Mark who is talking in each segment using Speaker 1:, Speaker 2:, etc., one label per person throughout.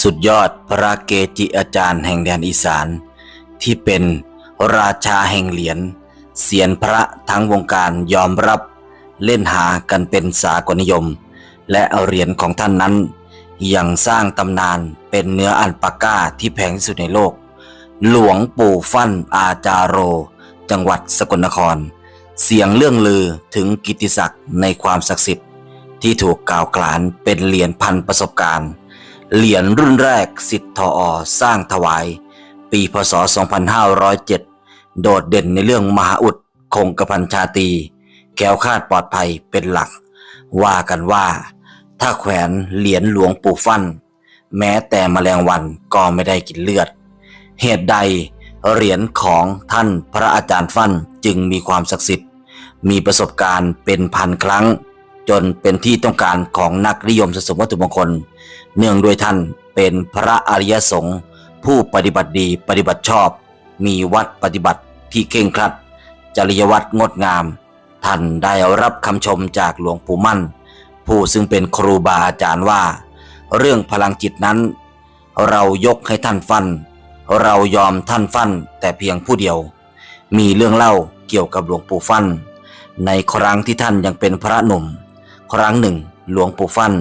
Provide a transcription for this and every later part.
Speaker 1: สุดยอดพระเกจิอาจารย์แห่งแดนอีสาน ที่เป็นราชาแห่งเหรียญเสียนพระทั้งวงการยอมรับเล่นหากันเป็นสากลนิยม และเเหรียญของท่านนั้น ยังสร้างตำนานเป็นเนื้ออันปาก้าที่แพงที่สุดในโลก หลวงปู่ฟั่นอาจาโร จังหวัดสกลนคร เสียงเรื่องลือถึงกิตติศักดิ์ในความศักดิ์สิทธิ์ที่ถูกกล่าวขานเป็นเหรียญพันประสบการณ์ เหรียญรุ่นแรกสิทธิ์ทออสร้างถวาย ปีพศ 2507 โดดเด่นในเรื่องมหาอุดคงกระพันชาตีแก้วคาดปลอดภัยเป็นหลัก ว่ากันว่า ถ้าแขวนเหรียญหลวงปู่ฟั่น แม้แต่แมลงวันก็ไม่ได้กินเลือด เหตุใดเหรียญของท่านพระอาจารย์ฟั่นจึงมีความศักดิ์สิทธิ์ มีประสบการณ์เป็นพันครั้ง จนเป็นที่ต้องการของนักนิยมสะสมวัตถุมงคล เนื่องด้วยท่านเป็นพระอริยสงฆ์ผู้ปฏิบัติดีปฏิบัติชอบ มีวัดปฏิบัติที่เข่งครัด จริยวัดงดงาม ท่านได้รับคำชมจากหลวงปู่มั่น ผู้ซึ่งเป็นครูบาอาจารย์ว่า เรื่องพลังจิตนั้น เรายกให้ท่านฟัน เรายอมท่านฟันแต่เพียงผู้เดียว มีเรื่องเล่าเกี่ยวกับหลวงปู่ฟัน ในครั้งที่ท่านยังเป็นพระหนุ่ม ครั้งหนึ่ง หลวงปู่ฟัน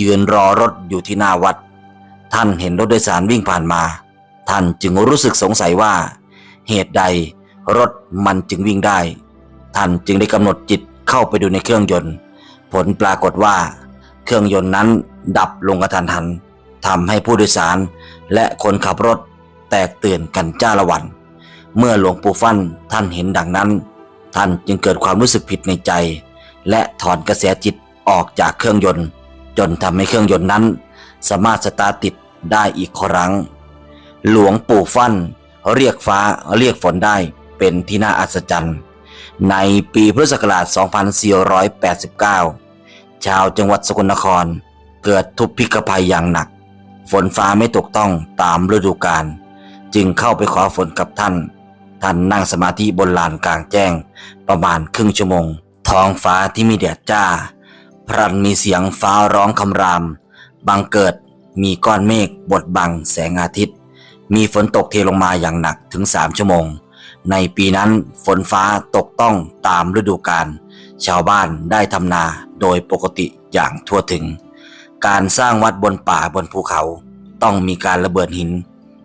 Speaker 1: ยืนรอรถอยู่ที่หน้าวัด ท่านเห็นรถโดยสารวิ่งผ่านมา ท่านจึงรู้สึกสงสัยว่า เหตุใดรถมันจึงวิ่งได้ ท่านจึงได้กำหนดจิตเข้าไปดูในเครื่องยนต์ ผลปรากฏว่า เครื่องยนต์นั้นดับลงกระทันหันทำให้ผู้โดยสารและคนขับรถแตกตื่นกันจ้าละวัน เมื่อหลวงปู่ฟั่นท่านเห็นดังนั้น ท่านจึงเกิดความรู้สึกผิดในใจ และถอนกระแสจิตออกจากเครื่องยนต์ จนทำให้เครื่องยนต์นั้น สามารถสตาร์ติดได้อีกครั้ง หลวงปู่ฟั่นเรียกฟ้าเรียกฝนได้เป็นที่น่าอัศจรรย์ ในปีพุทธศักราช 2489 ชาวจังหวัดสกลนคร เกิดทุพพิกภัยอย่างหนัก ฝนฟ้าไม่ตกต้องตามฤดูกาลจึงเข้าไปขอฝนกับท่าน ท่านนั่งสมาธิบนลานกลางแจ้ง ประมาณครึ่งชั่วโมง ท้องฟ้าที่มีแดดจ้า พรันมีเสียงฟ้าร้องคำราม บังเกิดมีก้อนเมฆบดบังแสงอาทิตย์ มีฝนตกเทลงมาอย่างหนักถึงสามชั่วโมง ในปีนั้นฝนฟ้าตกต้องตามฤดูกาล ชาวบ้านได้ทำนาโดยปกติอย่างทั่วถึง การสร้างวัดบนป่าบนภูเขา ต้องมีการระเบิดหิน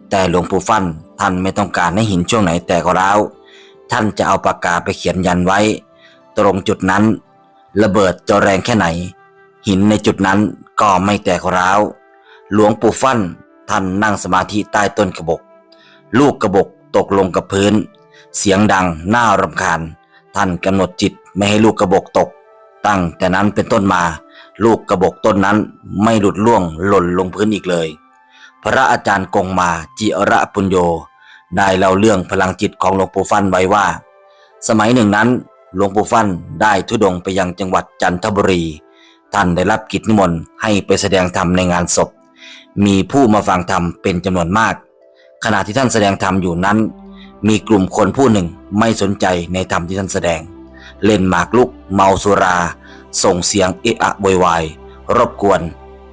Speaker 1: แต่หลวงปู่ฟั่นท่านไม่ต้องการให้หินช่วงไหนแตกร้าว ท่านจะเอาปากกาไปเขียนยันไว้ ตรงจุดนั้น ระเบิดจะแรงแค่ไหน หินในจุดนั้นก็ไม่แตกร้าว หลวงปู่ฟั่นท่านนั่งสมาธิใต้ต้นกระบก ลูกกระบกตกลงกับพื้น เสียงดังน่ารำคาญ ท่านกำหนดจิตไม่ให้ลูกกระบกตก ตั้งแต่นั้นเป็นต้นมา ลูกกระบกต้นนั้นไม่หลุดล่วงหล่นลงพื้นอีกเลย พระอาจารย์กงมาจิระปุญโยได้เล่าเรื่องพลังจิตของหลวงปู่ฟั่นไว้ว่า สมัยหนึ่งนั้น หลวงปู่ฟั่นได้ทุดงไปยังจังหวัดจันทบุรี ท่านได้รับกิจนิมนต์ให้ไปแสดงธรรมในงานศพ มีผู้มาฟังธรรมเป็นจำนวนมาก ขณะที่ท่านแสดงธรรมอยู่นั้น มีกลุ่มคนผู้หนึ่งไม่สนใจในธรรมที่ท่านแสดง เล่นหมากลุก เมาสุรา ส่งเสียงเอะอะโวยวายรบกวน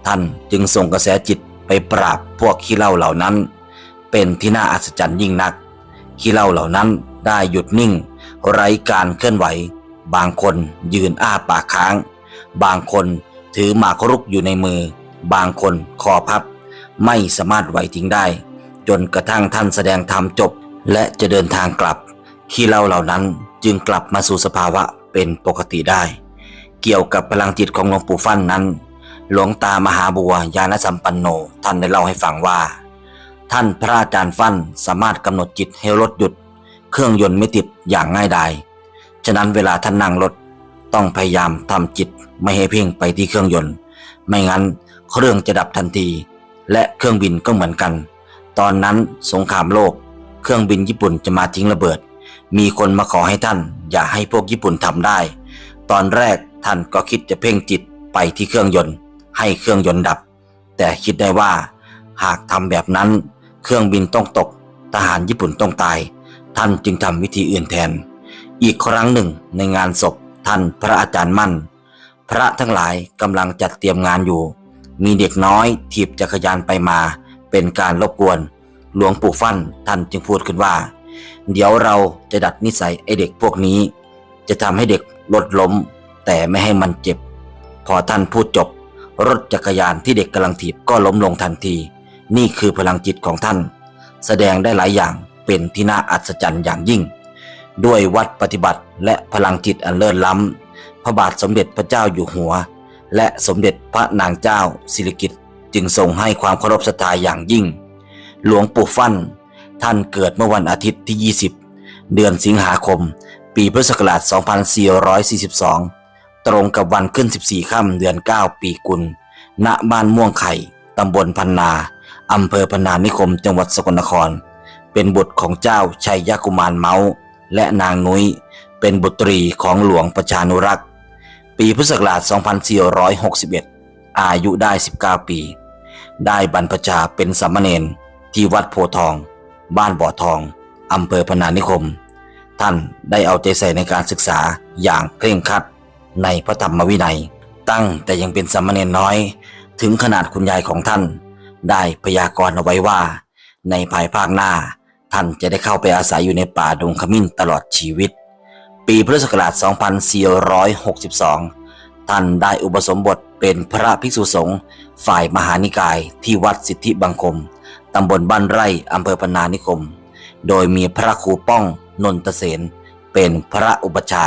Speaker 1: ท่านจึงส่งกระแสจิตไปปราบพวกขี้เหล้าเหล่านั้น เป็นที่น่าอัศจรรย์ยิ่งนักขี้เหล้าเหล่านั้นได้หยุดนิ่ง ไร้การเคลื่อนไหว บางคนยืนอ้าปากค้าง บางคนถือหมากรุกอยู่ในมือ บางคนคอพับ ไม่สามารถไหวทิ้งได้ จนกระทั่งท่านแสดงธรรมจบ และจะเดินทางกลับ ขี้เล้าเหล่านั้นจึงกลับมาสู่สภาวะเป็นปกติได้ เกี่ยวกับพลังจิตของหลวงปู่ฟั่นนั้น หลวงตามหาบัวยานสัมปันโนท่านได้เล่าให้ฟังว่า ท่านพระอาจารย์ฟั่นสามารถกำหนดจิตให้รถหยุด เครื่องยนต์ไม่ติดอย่างง่ายดาย ฉะนั้นเวลาท่านนั่งรถต้องพยายามทำจิตไม่ให้เพ่งไปที่เครื่องยนต์ ไม่งั้นเครื่องจะดับทันที และเครื่องบินก็เหมือนกัน ตอนนั้นสงครามโลก เครื่องบินญี่ปุ่นจะมาทิ้งระเบิด มีคนมาขอให้ท่าน อย่าให้พวกญี่ปุ่นทำได้ ตอนแรกท่านก็คิดจะเพ่งจิตไปที่เครื่องยนต์ ให้เครื่องยนต์ดับ แต่คิดได้ว่า หากทำแบบนั้น เครื่องบินต้องตก ทหารญี่ปุ่นต้องตาย ท่านจึงทำวิธีอื่นแทน อีกครั้งหนึ่งในงานศพท่านพระอาจารย์มั่น พระทั้งหลายกำลังจัดเตรียมงานอยู่ มีเด็กน้อยถีบจักรยานไปมา เป็นการรบกวน หลวงปู่ฟั่นท่านจึงพูดขึ้นว่า เดี๋ยวเราจะดัดนิสัยไอเด็กพวกนี้ จะทำให้เด็กลดล้ม แต่ไม่ให้มันเจ็บ พอท่านพูดจบ รถจักรยานที่เด็กกำลังถีบก็ล้มลงทันที นี่คือพลังจิตของท่าน แสดงได้หลายอย่าง เป็นที่น่าอัศจรรย์อย่างยิ่ง ด้วยวัดปฏิบัติและพลังจิตอันเลิศล้ำ พระบาทสมเด็จพระเจ้าอยู่หัว และสมเด็จพระนางเจ้าสิริกิติ์จึงทรงให้ความเคารพศรัทธาอย่างยิ่ง หลวงปู่ฟั่น ท่านเกิดเมื่อวันอาทิตย์ที่ 20 เดือนสิงหาคม ปีพุทธศักราช 2442 ตรงกับวันขึ้น 14 ค่ำเดือน 9 ปีกุล ณ บ้านม่วงไข่ ตำบลพันนา อำเภอพนานิคม จังหวัดสกลนคร เป็นบุตรของเจ้าชัยยกุมารเมาส์และนางนุ้ย เป็นบุตรีของหลวงประชานุรักษ์ ปีพุทธศักราช 2461 อายุได้ 19 ปี ได้บรรพชาเป็นสามเณรที่วัดโพทอง บ้านบ่อทอง อำเภอพนานิคม ท่านได้เอาใจใส่ในการศึกษาอย่างเคร่งครัดในพระธรรมวินัย ตั้งแต่ยังเป็นสามเณรน้อย ถึงขนาดคุณยายของท่าน ได้พยากรณ์เอาไว้ว่า ในภายภาคหน้า ท่านจะได้เข้าไปอาศัยอยู่ในป่าดงขมิ้นตลอดชีวิต ปีพุทธศักราช 2462 ท่านได้อุปสมบทเป็นพระภิกษุสงฆ์ฝ่ายมหานิกายที่วัดสิทธิบังคม ตำบลบ้านไร่อำเภอพนานิคม โดยมีพระครูป้องนนทเสนเป็นพระอุปชา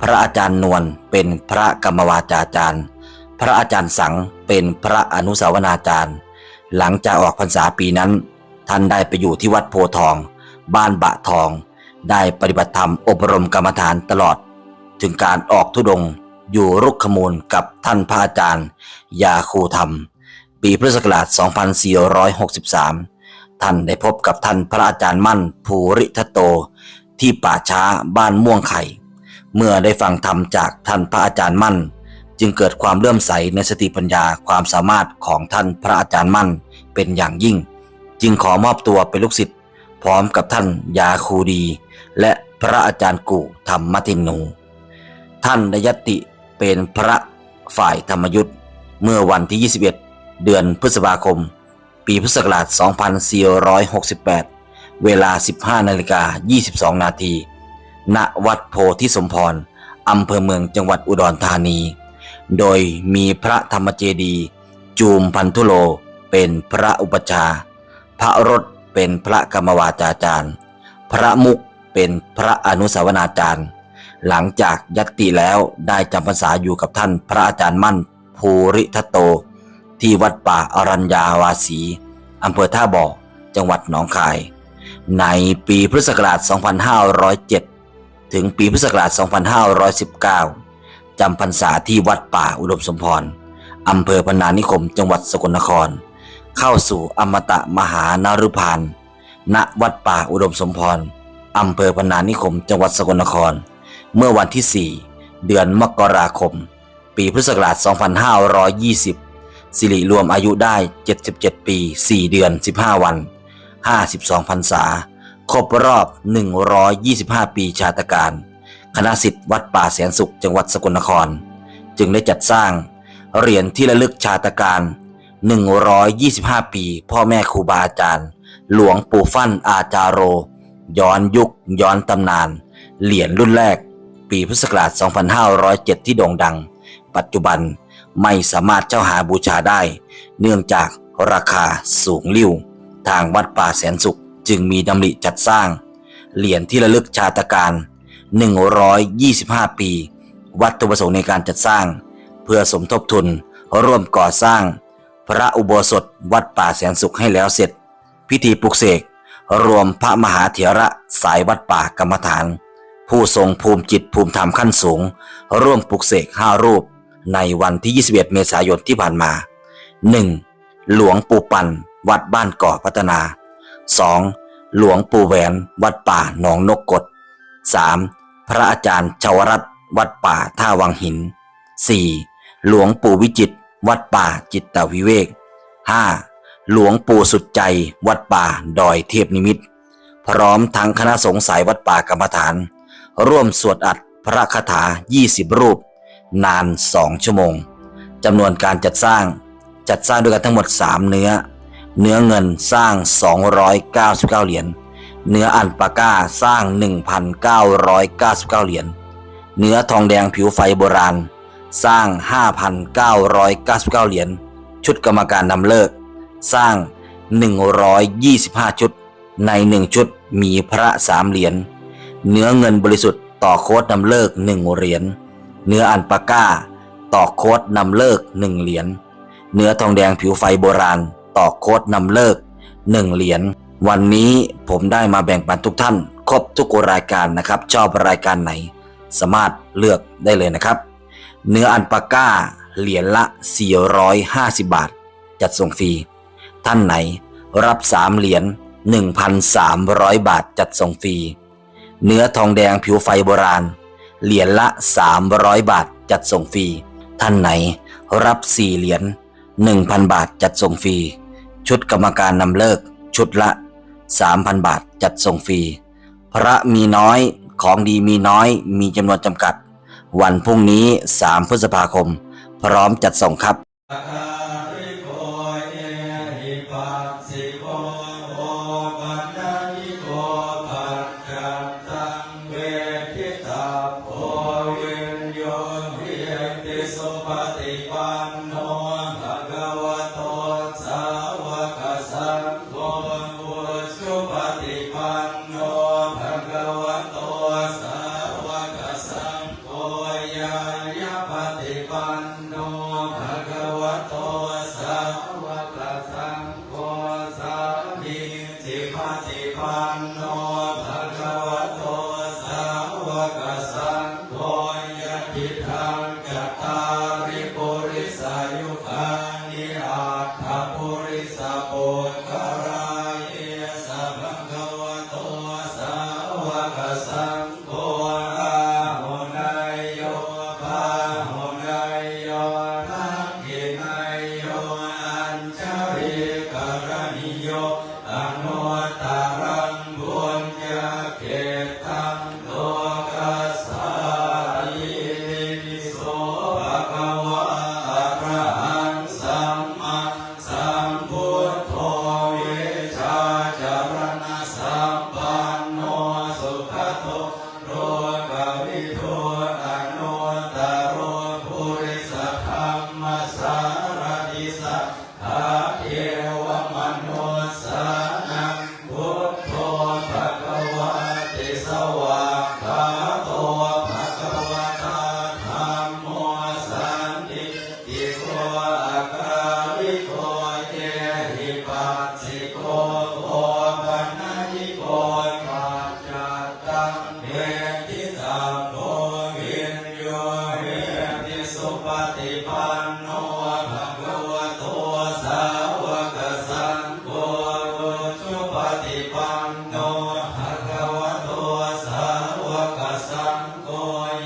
Speaker 1: พระอาจารย์นวลเป็นพระกรรมวาจาจารย์ พระอาจารย์สังเป็นพระอนุสาวนาจารย์ หลังจากออกพรรษาปีนั้น ท่านได้ไปอยู่ที่วัดโพทอง บ้านบะทอง ได้ปฏิบัติธรรมอบรมกรรมฐานตลอด ถึงการออกทุดงอยู่รุกขมูลกับท่านพระอาจารย์ ยาคูธรรม ปีพุทธศักราช 2463 ท่านได้พบกับท่านพระอาจารย์มั่นภูริทัตโต ที่ป่าช้าบ้านม่วงไข่ เมื่อได้ฟังธรรมจากท่านพระอาจารย์มั่น จึงเกิดความเลื่อมใสในสติปัญญาความสามารถของท่านพระอาจารย์มั่นเป็นอย่างยิ่ง จึงขอมอบตัวเป็นลูกศิษย์พร้อมกับท่านยาคูดี และพระอาจารย์กูธรรมตินนู ท่านได้ยติเป็นพระฝ่ายธรรมยุทธ์เมื่อวันที่ 21 เดือนพฤษภาคม ปีพุทธศักราช 2468 เวลา 15นาฬิกา22 นาทีณวัดโพธิสมพรอำเภอเมืองจังหวัดอุดรธานี โดยมีพระธรรมเจดีย์จูมพันธุโลเป็นพระอุปชา พระรถเป็นพระกรรมวาจาจารย์ พระมุกเป็นพระอนุสาวนาจารย์ หลังจากยัตติแล้วได้จำพรรษาอยู่กับท่านพระอาจารย์มั่นภูริทัตโต ที่วัดป่าอรัญญาวาสีอำเภอท่าบ่อจังหวัดหนองคาย ในปีพุทธศักราช 2507 ถึงปีพุทธศักราช 2519 จำพรรษาที่วัดป่าอุดมสมพรอำเภอพนานิคม จังหวัดสกลนคร เข้าสู่อมตะมหานรุพานณวัดป่าอุดมสมพรอำเภอพนานิคม จังหวัดสกลนคร เมื่อวันที่ 4 เดือนมกราคม ปีพุทธศักราช 2520 สิริรวมอายุได้ 77 ปี 4 เดือน 15 วัน 52 พรรษา ครบรอบ 125 ปีชาตการ คณะสิทธิ์วัดป่าแสนสุข จังหวัดสกลนคร จึงได้จัดสร้างเหรียญที่ระลึกชาตการ 125 ปี พ่อแม่ครูบาอาจารย์ หลวงปู่ฟั่นอาจารโร ย้อนยุค ย้อนตำนาน เหรียญรุ่นแรก ปีพุทธศักราช 2507 ที่โด่งดัง ปัจจุบันไม่สามารถเจ้าหาบูชาได้ เนื่องจากราคาสูงลิ่ว ทางวัดป่าแสนสุขจึงมีดำริจัดสร้าง เหรียญที่ระลึกชาตการ 125 ปี วัตถุประสงค์ในการจัดสร้าง เพื่อสมทบทุนร่วมก่อสร้าง พระอุโบสถวัดป่าแสนสุขให้แล้วเสร็จ พิธีปลุกเสกรวมพระมหาเถระสายวัดป่ากรรมฐาน ผู้ทรงภูมิจิตภูมิธรรมขั้นสูง ร่วมปลุกเสกห้ารูป ในวันที่ 21 เมษายนที่ผ่านมา 1. หลวงปู่ปันวัดบ้านก่อพัฒนา 2. หลวงปู่แหวนวัดป่าหนองนกกด 3. พระอาจารย์ชาวรัตวัดป่าท่าวังหิน 4. หลวงปู่วิจิต วัดป่าจิตตวิเวก 5. หลวงปู่สุดใจ วัดป่าดอยเทพนิมิต พร้อมทั้งคณะสงฆ์สายวัดป่ากรรมฐาน ร่วมสวดอัดพระคาถา 20 รูป นาน 2 ชั่วโมงจำนวนการจัดสร้างจัดสร้างด้วยกันทั้งหมด 3 เนื้อ เนื้อเงินสร้าง 299 เหรียญเนื้ออันปาก้าสร้าง 1,999 เหรียญเนื้อทองแดงผิวไฟโบราณ สร้าง 5,999 เหรียญ ชุดกรรมการนำเลิก สร้าง 125 ชุด ใน 1 ชุดมีพระสามเหรียญ เนื้อเงินบริสุทธิ์ต่อโค้ดนำเลิก 1 เหรียญ เนื้ออันปาก้า ต่อโค้ดนำเลิก 1 เหรียญ เนื้อทองแดงผิวไฟโบราณ ต่อโค้ดนำเลิก 1 เหรียญ วันนี้ผมได้มาแบ่งปันทุกท่าน ครบทุกรายการนะครับ ชอบรายการไหน สามารถเลือกได้เลยนะครับ เนื้ออันปาก้าเหรียญละ 450 บาท จัดส่งฟรี ท่านไหนรับ 3 เหรียญ 1,300 บาทจัดส่งฟรี เนื้อทองแดงผิวไฟโบราณ เหรียญละ 300 บาทจัดส่งฟรี ท่านไหนรับ 4 เหรียญ 1,000 บาทจัดส่งฟรี ชุดกรรมการนำเลิก ชุดละ 3,000 บาทจัดส่งฟรี พระมีน้อยของดีมีน้อยมีจำนวนจำกัด วันพรุ่งนี้ 3 พฤษภาคม พร้อมจัดส่
Speaker 2: งครับโกเอหิปัญญิโกปัจจังเวทิตาโพ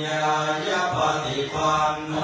Speaker 2: ยายาปฏิปันโน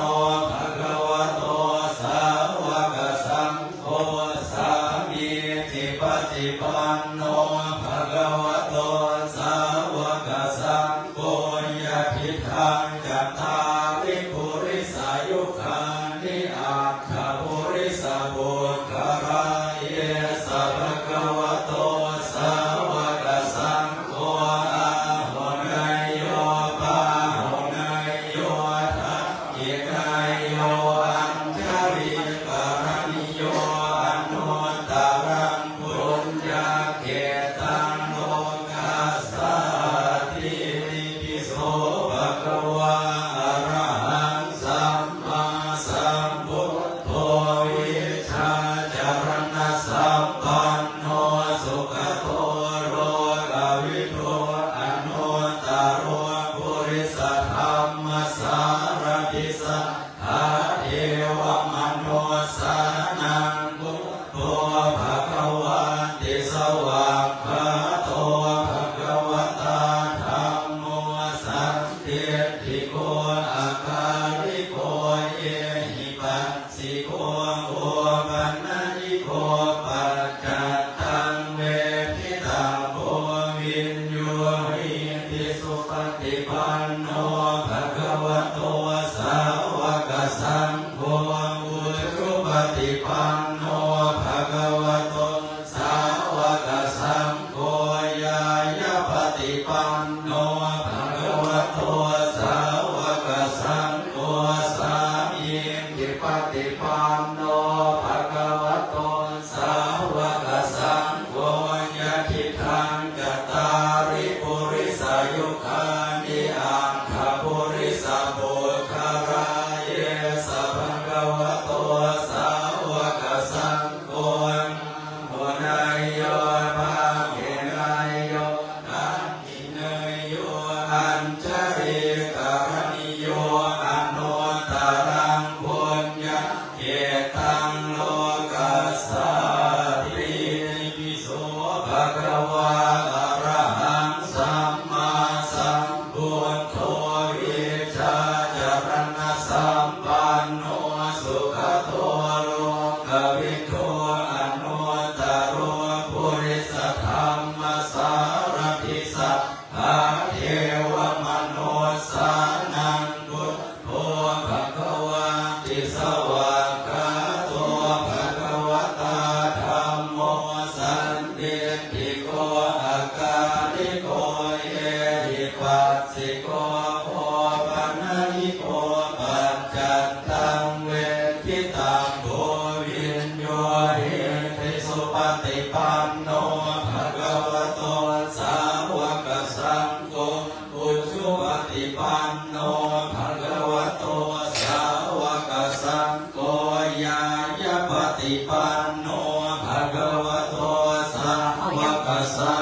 Speaker 2: amor. ปันโนภะคะวะโตสาวกสัง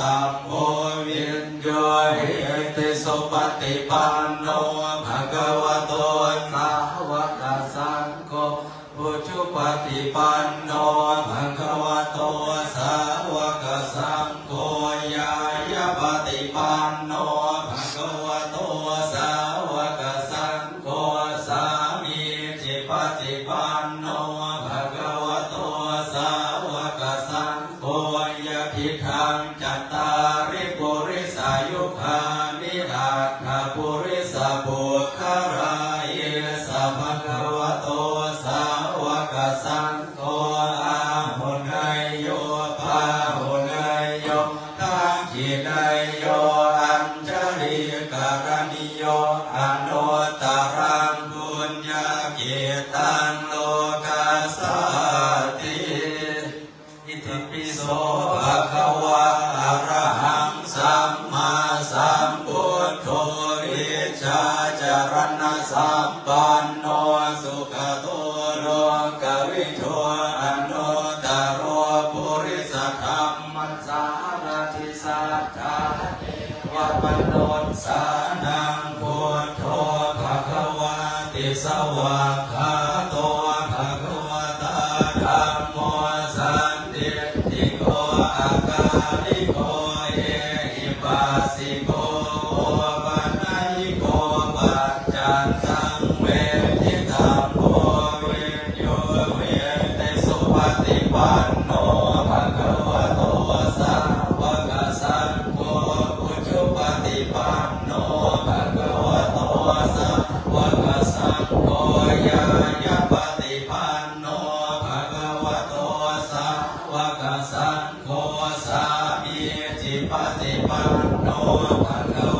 Speaker 2: สัพโมวิญโยเหติสุปฏิปันโน Oh. ติสวะคา ฏิปันโนภะคะว